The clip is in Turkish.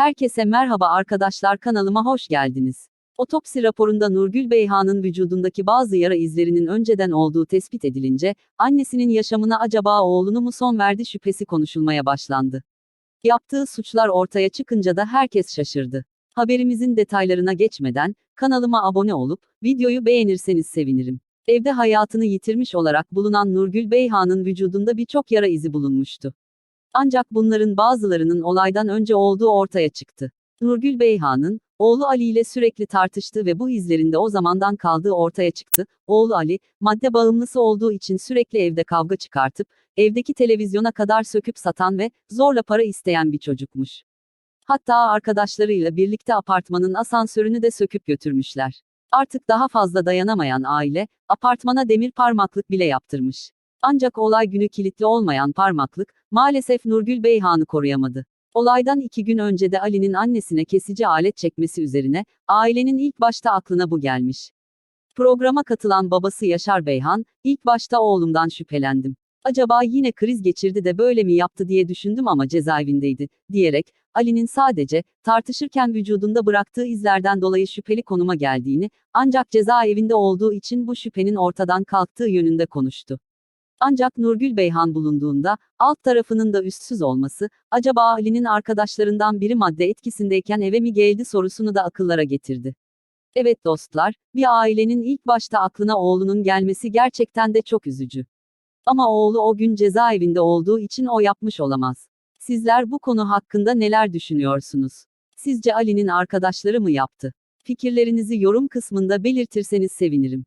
Herkese merhaba arkadaşlar kanalıma hoş geldiniz. Otopsi raporunda Nurgül Beyhan'ın vücudundaki bazı yara izlerinin önceden olduğu tespit edilince, annesinin yaşamına acaba oğlunu mu son verdi şüphesi konuşulmaya başlandı. Yaptığı suçlar ortaya çıkınca da herkes şaşırdı. Haberimizin detaylarına geçmeden, kanalıma abone olup, videoyu beğenirseniz sevinirim. Evde hayatını yitirmiş olarak bulunan Nurgül Beyhan'ın vücudunda birçok yara izi bulunmuştu. Ancak bunların bazılarının olaydan önce olduğu ortaya çıktı. Nurgül Beyhan'ın, oğlu Ali ile sürekli tartıştığı ve bu izlerinde o zamandan kaldığı ortaya çıktı. Oğlu Ali, madde bağımlısı olduğu için sürekli evde kavga çıkartıp, evdeki televizyona kadar söküp satan ve zorla para isteyen bir çocukmuş. Hatta arkadaşlarıyla birlikte apartmanın asansörünü de söküp götürmüşler. Artık daha fazla dayanamayan aile, apartmana demir parmaklık bile yaptırmış. Ancak olay günü kilitli olmayan parmaklık, maalesef Nurgül Beyhan'ı koruyamadı. Olaydan iki gün önce de Ali'nin annesine kesici alet çekmesi üzerine, ailenin ilk başta aklına bu gelmiş. Programa katılan babası Yaşar Beyhan, ilk başta oğlumdan şüphelendim. Acaba yine kriz geçirdi de böyle mi yaptı diye düşündüm ama cezaevindeydi, diyerek, Ali'nin sadece, tartışırken vücudunda bıraktığı izlerden dolayı şüpheli konuma geldiğini, ancak cezaevinde olduğu için bu şüphenin ortadan kalktığı yönünde konuştu. Ancak Nurgül Beyhan bulunduğunda, alt tarafının da üstsüz olması, acaba Ali'nin arkadaşlarından biri madde etkisindeyken eve mi geldi sorusunu da akıllara getirdi. Evet dostlar, bir ailenin ilk başta aklına oğlunun gelmesi gerçekten de çok üzücü. Ama oğlu o gün cezaevinde olduğu için o yapmış olamaz. Sizler bu konu hakkında neler düşünüyorsunuz? Sizce Ali'nin arkadaşları mı yaptı? Fikirlerinizi yorum kısmında belirtirseniz sevinirim.